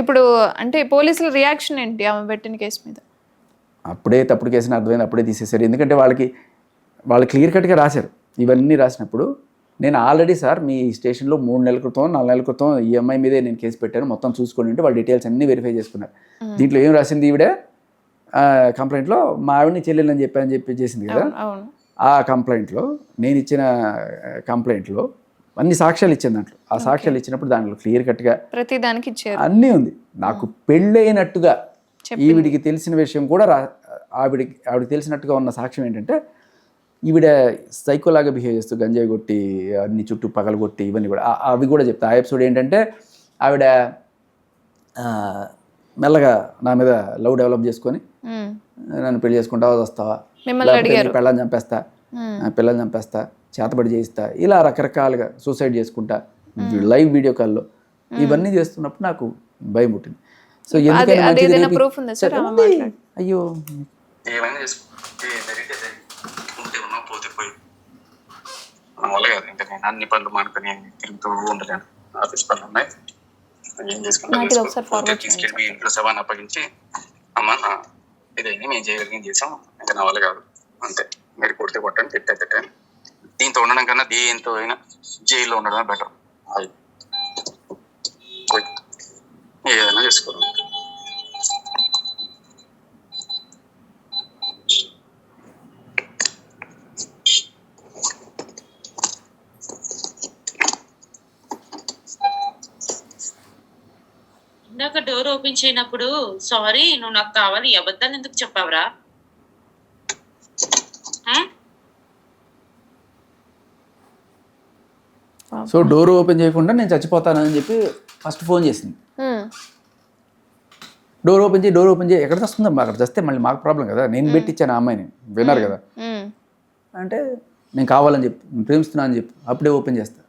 ఇప్పుడు అంటే పోలీసుల రియాక్షన్ ఏంటి ఆమె పెట్టిన కేసు మీద? అప్పుడే తప్పుడు కేసుని అర్థమైంది అప్పుడే తీసేశారు. ఎందుకంటే వాళ్ళకి వాళ్ళు క్లియర్ కట్గా రాశారు. ఇవన్నీ రాసినప్పుడు నేను ఆల్రెడీ సార్ మీ స్టేషన్లో మూడు నెలల క్రితం నాలుగు నెలల క్రితం ఈ అమ్మాయి మీదే నేను కేసు పెట్టాను. మొత్తం చూసుకోండి అంటే వాళ్ళ డీటెయిల్స్ అన్నీ వెరిఫై చేసుకున్నారు. దీంట్లో ఏం రాసింది ఈవిడే? కంప్లైంట్లో మా ఆవిడని చెల్లెలని చెప్పాను చెప్పి చేసింది కదా. ఆ కంప్లైంట్లో నేను ఇచ్చిన కంప్లైంట్లో అన్ని సాక్ష్యాలు ఇచ్చాను దాంట్లో. ఆ సాక్ష్యాలు ఇచ్చినప్పుడు దాంట్లో క్లియర్ కట్గా ప్రతి దానికి ఇచ్చారు. అన్నీ ఉంది. నాకు పెళ్ళైనట్టుగా ఈవిడికి తెలిసిన విషయం కూడా రా ఆవిడికి ఆవిడకి తెలిసినట్టుగా ఉన్న సాక్ష్యం ఏంటంటే ఈవిడ సైకోలాగా బిహేవ్ చేస్తూ గంజాయి కొట్టి అన్ని చుట్టూ పగలు కొట్టి ఇవన్నీ కూడా. అవి కూడా చెప్తా. ఆ ఎపిసోడ్ ఏంటంటే ఆవిడ మెల్లగా నా మీద లవ్ డెవలప్ చేసుకొని నన్ను పెళ్ళి చేసుకుంటావా వస్తావా? మిమ్మల్ని లేకపోతే నీ పిల్లల్ని చంపేస్తా. పిల్లల్ని చంపేస్తా చేతబడి చేయిస్తా ఇలా రకరకాలుగా సూసైడ్ చేసుకుంటా లైవ్ వీడియో కాల్లో. ఇవన్నీ చేస్తున్నప్పుడు నాకు భయం పుట్టింది. సో అయ్యో. వల్ల కాదు ఇంకా నేను అన్ని పనులు మానుకొని తిరుగుతూ ఉండలేను. ఆఫీస్ పనులు ఉన్నాయి. ఏం తీసుకెళ్ళి ఇంట్లో శవాన్ని అప్పగించి అమ్మ ఇదైంది మేము చేయగలిగింది చేసాం ఇంకా నా వల్ల కాదు. అంతే. మీరు కొడితే కొట్టండి తిట్టే తిట్టాను దీంతో ఉండడం కన్నా దీంతో అయినా జైల్లో ఉండడమే బెటర్ అది. ఏదైనా చేసుకోవాలి. ఇందాక డోర్ ఓపెన్ చేయనప్పుడు సారీ నువ్వు నాకు కావాలి అబద్ధాలు ఎందుకు చెప్పావురా? సో డోర్ ఓపెన్ చేయకుండా నేను చచ్చిపోతానని చెప్పి ఫస్ట్ ఫోన్ చేసింది. డోర్ ఓపెన్ చేయి డోర్ ఓపెన్ చేయి. ఎక్కడ వస్తుందమ్మా అక్కడ చేస్తే మళ్ళీ మాకు ప్రాబ్లం కదా. నేను పెట్టించాను ఆ అమ్మాయిని. విన్నారు కదా. అంటే నేను కావాలని చెప్పు నేను ప్రేమిస్తున్నా అని చెప్పు అప్పుడే ఓపెన్ చేస్తా?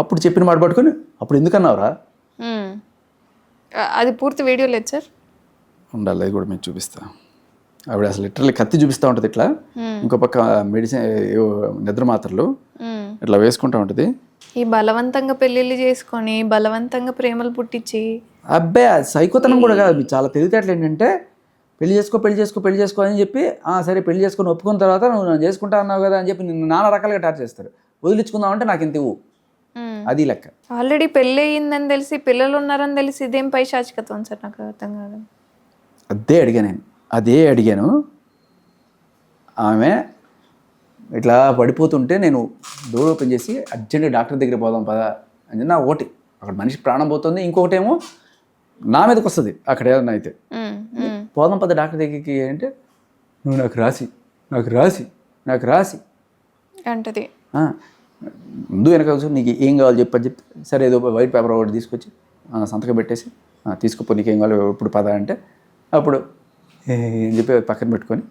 అప్పుడు చెప్పిన మాట పట్టుకొని అప్పుడు ఎందుకన్నావురా? అది పూర్తి వీడియో లేదు సార్? ఉండాలి అది కూడా మీకు చూపిస్తా. ఆవిడ అసలు లిటరల్లీ కత్తి చూపిస్తూ ఉంటుంది ఇట్లా. ఇంకో పక్క మెడిసిన్ నిద్ర మాత్రలు. ఇట్లా వేసుకుంటూ ఉంటుంది. ఈ బలవంతంగా పెళ్ళిళ్ళు చేసుకొని బలవంతంగా ప్రేమలు పుట్టించి. అబ్బాయి అది సైకోతనం కూడా కాదు. చాలా తెలివితేటలు ఏంటంటే పెళ్ళి చేసుకో పెళ్ళి చేసుకో పెళ్ళి చేసుకో అని చెప్పి "ఆ, సరే పెళ్ళి చేసుకొని ఒప్పుకున్న తర్వాత నువ్వు నన్ను చేసుకుంటా అన్నావు కదా అని చెప్పి నిన్ను నానా రకాలుగా టార్చ్ చేస్తారు. వదిలించుకుందాం అంటే నాకు ఇంత ఇవ్వు. అది లెక్క. ఆల్రెడీ పెళ్ళి అయ్యిందని తెలిసి పిల్లలు ఉన్నారని తెలిసి ఇదేం పైశాచికత్వం సార్? నాకు అర్థం కాదు. అదే అడిగాను నేను. అదే అడిగాను. ఆమె ఇట్లా పడిపోతుంటే నేను డోర్ ఓపెన్ చేసి అర్జెంట్గా డాక్టర్ దగ్గర పోదాం పదా అని చెప్పి నా ఒకటి అక్కడ మనిషి ప్రాణం పోతుంది. ఇంకొకటేమో నా మీదకి వస్తుంది అక్కడ ఏదన్నా అయితే. పోదాం పద డాక్టర్ దగ్గరికి అంటే నువ్వు నాకు రాసి నాకు రాసి నాకు రాసి. అంటది. ముందు వెనక నీకు ఏం కావాలి చెప్పని చెప్తే సరే ఏదో వైట్ పేపర్ ఒకటి తీసుకొచ్చి సంతకం పెట్టేసి "ఆ, తీసుకోపో నీకేం కావాలి ఇప్పుడు పద అంటే అప్పుడు "ఏ" అని చెప్పి పక్కన పెట్టుకొని.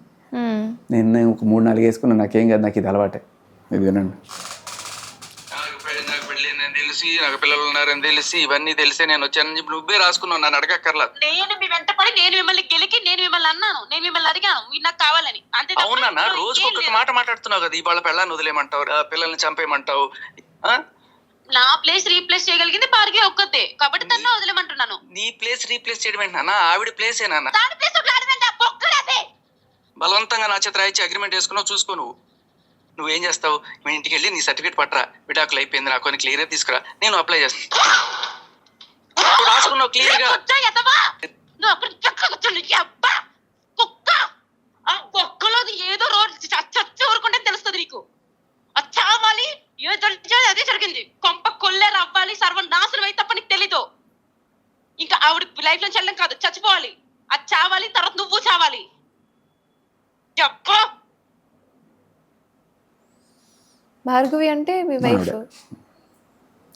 నేను నేను ఒక మూడు నాలుగు వేసుకున్నా నాకేం కాదు నాకు ఇది అలవాటే. ఇది వినండి. తెలిసి నాకు పిల్లలు ఉన్నారని తెలిసి ఇవన్నీ తెలిసే నేను వచ్చానని చెప్పి నువ్వే రాసుకున్నావు నన్ను అడగక్కర్లా. నేను మీ వెంట పడి నేను మిమ్మల్ని గెలికి నేను మిమ్మల్ని అన్నాను నేను మిమ్మల్ని అడిగాను మీరు నాకు కావాలని. అంతే అవునా రోజుకి ఒక్కొక్క లేదు. మాట మాట్లాడుతున్నావు కదా ఇవాళ పెళ్ళాన్ని వదిలేయమంటావు ఆ పిల్లల్ని చంపేయమంటావు ఆ? నా ప్లేస్ రీప్లేస్ చేయగలిగింది భార్గే ఒక్కతే. కాబట్టి తను వదిలేమంటున్నాను నీ ప్లేస్ రీప్లేస్ చేయడం ఏంటన్నా ఆవిడ ప్లేస్ ఏనా దాని ప్లేస్ పొక్కరాదే బలవంతంగా నా చేత రాయించి అగ్రిమెంట్ వేసుకున్నావు చూసుకో నువ్వు. నువ్వేం చేస్తావు? మీ ఇంటికి వెళ్ళి నీ సర్టిఫికేట్ పట్టరా. విడాకులు అయిపోయింది నాకు అని క్లియర్ తీసుకురా. నేను అప్లై చేస్తాను నువ్వు రాసుకున్నావు క్లియర్గా కూర్చో, ఎదవా. నువ్వు అక్కడ అబ్బా, కుక్క. ఆ కుక్కలోది ఏదో రోడ్ చచ్చి ఊరుకుంటే తెలుస్తుంది నీకు. అది చావాలి ఏదో అదే జరిగింది. కొంప కొల్లేరు అవ్వాలి సర్వం నాశనం అయితే తప్ప నీకు తెలీదు. ఇంకా ఆవిడ లైఫ్లో చెల్లం కాదు చచ్చిపోవాలి. అది చావాలి తర్వాత నువ్వు చావాలి. భార్గవి అంటే మీ వైఫ్.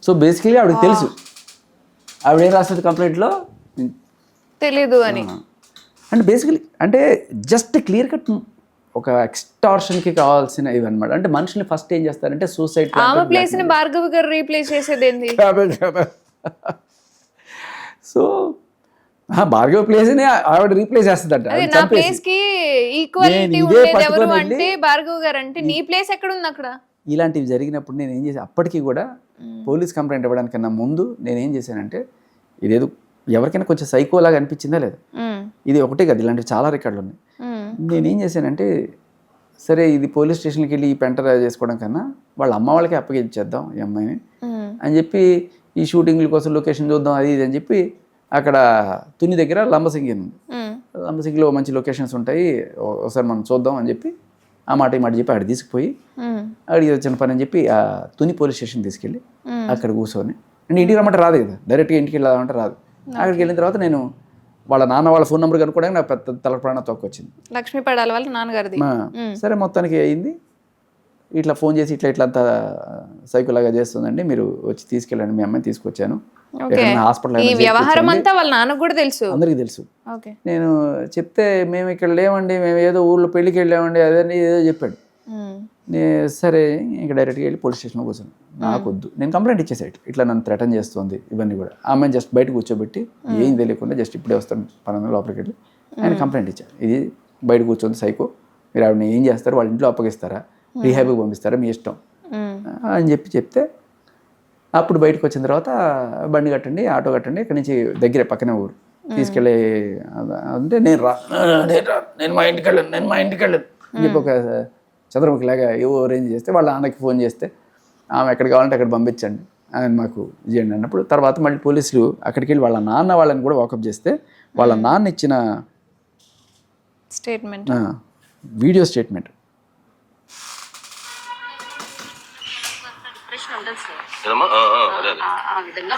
సో బేసికలీ ఆవిడకి తెలుసు. ఆవిడ ఏం రాస్తుంది కంప్లైంట్లో తెలీదు అని. అంటే బేసికలీ అంటే జస్ట్ క్లియర్ కట్ ఒక ఎక్స్టార్షన్కి కావాల్సిన ఇవి అనమాట అంటే మనుషుల్ని ఫస్ట్ ఏం చేస్తారంటే సూసైడ్ ఆమె ప్లేస్ని భార్గవి గారు రీప్లేస్ చేసేది ఏంది సో భార్గవ ప్లేస్ని ఆవిడ రీప్లేస్ చేస్తుందంట. నా. ప్లేస్కి ఈక్వాలిటీ ఉండేది ఎవరు అంటే భార్గవ్ గారు అంటే నీ ప్లేస్ ఎక్కడ ఉంది అక్కడ? ఇలాంటివి జరిగినప్పుడు నేను ఏం చేసి అప్పటికి కూడా పోలీస్ కంప్లైంట్ ఇవ్వడానికన్నా ముందు నేను ఏం చేశానంటే ఇదేదో ఎవరికైనా కొంచెం సైకోలాగా అనిపించిందా లేదా? ఇది ఒకటే కదా ఇలాంటివి చాలా రికార్డులు ఉన్నాయి. నేనేం చేశానంటే సరే ఇది పోలీస్ స్టేషన్కి వెళ్ళి ఈ పెంట చేసుకోవడం కన్నా వాళ్ళ అమ్మ వాళ్ళకి అప్పగించేద్దాం ఈ అమ్మాయిని అని చెప్పి ఈ షూటింగ్ల కోసం లొకేషన్ చూద్దాం అది ఇది అని చెప్పి అక్కడ తుని దగ్గర లంబసింగి ఉంది. ఉమ్, లంబసింగిలో మంచి లొకేషన్స్ ఉంటాయి. ఒకసారి మనం చూద్దాం అని చెప్పి ఆ మాట ఈ మాట చెప్పి అక్కడ తీసుకుపోయి అడిగి వచ్చిన పని అని చెప్పి ఆ తుని పోలీస్ స్టేషన్ తీసుకెళ్ళి. అక్కడ కూర్చొని అంటే ఇంటికి రమ్మంటే రాదు కదా. డైరెక్ట్గా ఇంటికి వెళ్ళాలంటే రాదు. అక్కడికి వెళ్ళిన తర్వాత నేను వాళ్ళ నాన్న వాళ్ళ ఫోన్ నెంబర్ కనుక్కోవడానికి నాకు పెద్ద తల ప్రాణ తొక్క వచ్చింది లక్ష్మీ పడాల వాళ్ళ నాన్నగారిది సరే మొత్తానికి అయింది. ఇట్లా ఫోన్ చేసి ఇట్లా ఇట్లా అంతా సైకిల్లాగా చేస్తుందండి. మీరు వచ్చి తీసుకెళ్ళండి మీ అమ్మాయిని తీసుకొచ్చాను. హాస్పిటల్ ఈ వ్యవహారం అంతా వాళ్ళ నాన్నకు కూడా తెలుసు? అందరికీ తెలుసు. నేను చెప్తే మేము ఇక్కడ లేవండి మేము ఏదో ఊళ్ళో పెళ్ళికి వెళ్ళామండి అదని ఏదో చెప్పాడు. సరే ఇంకా డైరెక్ట్గా వెళ్ళి పోలీస్ స్టేషన్లో కూర్చొని నాకు వద్దు నేను కంప్లైంట్ ఇచ్చేసా ఇట్లా. నన్ను థ్రెటన్ చేస్తుంది ఇవన్నీ కూడా. ఆ అమ్మాయిని జస్ట్ బయట కూర్చోబెట్టి ఏం తెలియకుండా జస్ట్ ఇప్పుడే వస్తాను పనులు లోపలికి వెళ్ళి. ఆయన కంప్లైంట్ ఇచ్చాను ఇది బయట కూర్చొని సైకో మీరు ఆవిడని ఏం చేస్తారు? వాళ్ళ ఇంట్లో అప్పగిస్తారా? రీహాబ్కి పంపిస్తారా? మీ ఇష్టం. అని చెప్పి చెప్తే అప్పుడు బయటకు వచ్చిన తర్వాత బండి కట్టండి ఆటో కట్టండి ఇక్కడి నుంచి దగ్గరే పక్కనే ఊరు. తీసుకెళ్ళి అంటే నేను రా నేను మా ఇంటికి వెళ్ళను నేను మా ఇంటికి వెళ్ళను అని చెప్పి ఒక చంద్రముఖి లాగా ఏవో అరేంజ్ చేస్తే వాళ్ళ నాన్నకి ఫోన్ చేస్తే ఆమె ఎక్కడ కావాలంటే అక్కడ పంపించండి. ఆయన మాకు చేయండి అన్నప్పుడు తర్వాత మళ్ళీ పోలీసులు అక్కడికి వెళ్ళి వాళ్ళ నాన్న వాళ్ళని కూడా వాకప్ చేస్తే వాళ్ళ నాన్న ఇచ్చిన స్టేట్మెంట్ వీడియో స్టేట్మెంట్ ఆ, విధంగా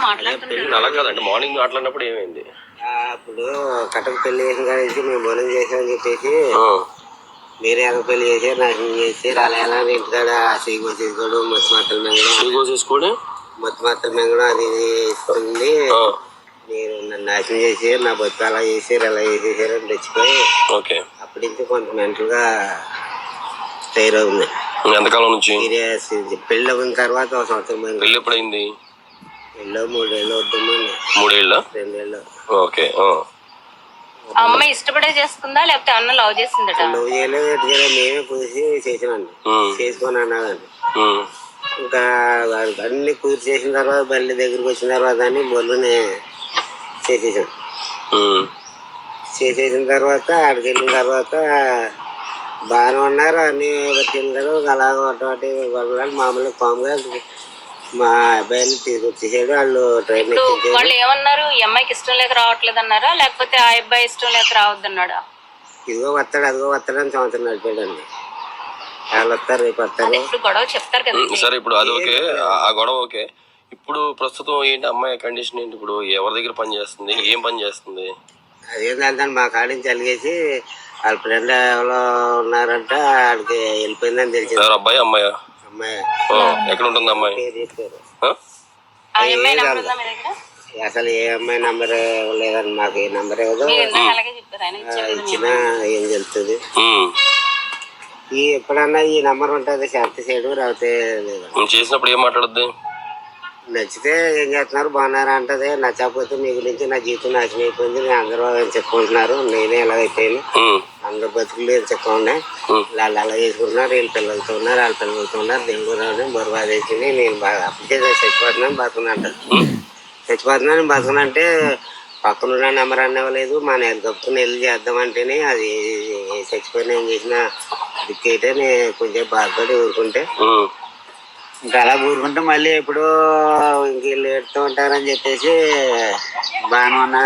అలా కాదండి. మార్నింగ్ మాట్లాడినప్పుడు ఏమైంది? ఆ, అప్పుడు కటక పెళ్ళి చేసిన కాడికి మేము బోనం చేసామని చెప్పేసి మీరే ఎలా పెళ్ళి చేసి నాశనం చేసి అలా ఎలా ఇంటికాడ సీగో చేసుకోవడం మత్తు మాత్రలు మింగడం. ఇది కోసేసుకొని మత్తు మాత్రలు మింగడం అది ఇస్తుంది మీరు నన్ను నాశనం చేసి నా బతుకు అలా చేసారు అలా చేసేసారు అని తెచ్చిపోయి ఓకే. అప్పటి నుంచి కొంత మెంటల్గా తయారవుంది ఎంతకాలం నుంచి? పెళ్ళి అయిన తర్వాత ఒక సంవత్సరం పోయింది. పెళ్ళి ఎప్పుడైంది పెళ్ళి మూడేళ్ళు వద్దామండి మూడేళ్ళ? రెండేళ్ళు. ఓకే అమ్మాయి ఇష్టపడే చేసుకుందా లేకపోతే అన్న లవ్ చేసిందట? నువ్వు చేయలేదు మేమే కుదిసి చేసామండి చేసుకొని అన్నదండి ఇంకా అన్ని పూర్తి చేసిన తర్వాత బల్లి దగ్గరికి వచ్చిన తర్వాత అని బొల్లుని చేసేసాం. చేసేసిన తర్వాత ఆడికి వెళ్ళిన తర్వాత బాగానే ఉన్నారు. అన్ని తిన్నారు అలాగ ఒకటి గొడవలు మామూలుగా కామ్గా మా అబ్బాయిని తీసుకొచ్చేసాడు వాళ్ళు ట్రైన్ వాళ్ళు ఏమన్నారు? ఈ అమ్మాయికి ఇష్టం లేక రావట్లేదు అన్నారా? లేకపోతే ఆ అబ్బాయి ఇష్టం లేక రావద్దన్నాడా? ఇదిగో వస్తాడు అదిగో వస్తాడు అని సంవత్సరం నడిపాడండి. వాళ్ళు వస్తారు రేపు వస్తారు. ఇప్పుడు గొడవ చెప్తారు కదా సరే ఇప్పుడు అది ఓకే. ఆ- ఆ గొడవ ఓకే. ఇప్పుడు ప్రస్తుతం ఏంటి అమ్మాయి కండిషన్ ఏంటి? ఇప్పుడు ఎవరి దగ్గర పని చేస్తుంది? ఏం పని చేస్తుంది? అదేంటంటే మా కాడి నుంచి అలిగేసి వాళ్ళ ఫ్రెండ్ ఎవరో ఉన్నారంట వాళ్ళకి వెళ్ళిపోయిందని తెలిసింది. ఎవరు అబ్బాయి అమ్మాయి? అమ్మాయి. ఎక్కడ ఉంటుంది అమ్మాయి? పేరు చెప్పారు. ఆ? ఆ అమ్మాయి నెంబర్ ఉందా మీ దగ్గర అసలు ఏ అమ్మాయి నంబర్ లేదండి మాకు ఏ నంబర్ ఏదో. మీరు ఇందాక అలాగే చెప్పారు ఆయన ఇచ్చారు ఇచ్చినా ఏం తెలుస్తుంది. ఉమ్, ఈ ఎప్పుడన్నా ఈ నంబర్ ఉంటుంది షర్ట్ చేయడం లేకపోతే లేదు. చేసినప్పుడు ఏం మాట్లాడుద్ది? నచ్చితే ఏం చేస్తున్నారు? బాగున్నారా అంటది. నచ్చకపోతే మీ గురించి నా జీవితం నాశనం అయిపోయింది. నేను అందరూ ఏం చెప్పుకుంటున్నారు. నేనే ఎలా అయిపోయాను? అందరు బతుకులు ఏం ఉన్నాయి వాళ్ళు అలా చేసుకుంటున్నారు. వీళ్ళు పిల్లలతో ఉన్నారు వాళ్ళ పిల్లలతో ఉన్నారు. దేవుడు రావడం బరువాది వేసింది నేను బాగా అప్పటికే చచ్చిపోతున్నాను బతుకున్నా అంటారు చచ్చిపోతున్నాను బతుకున్నా అంటే పక్కన నెంబర్ అనేవ్వలేదు మా నెల కప్పుకుని వెళ్ళి చేద్దామంటేనే అది చచ్చిపోయిన ఏం చేసినా దిక్కైతే నేను కొంచెం బాధపడి ఊరుకుంటే. ఇంకా అలా ఊరుకుంటే మళ్ళీ ఎప్పుడో ఇంక వీళ్ళు ఉంటారని చెప్పేసి బాగానే ఉన్నా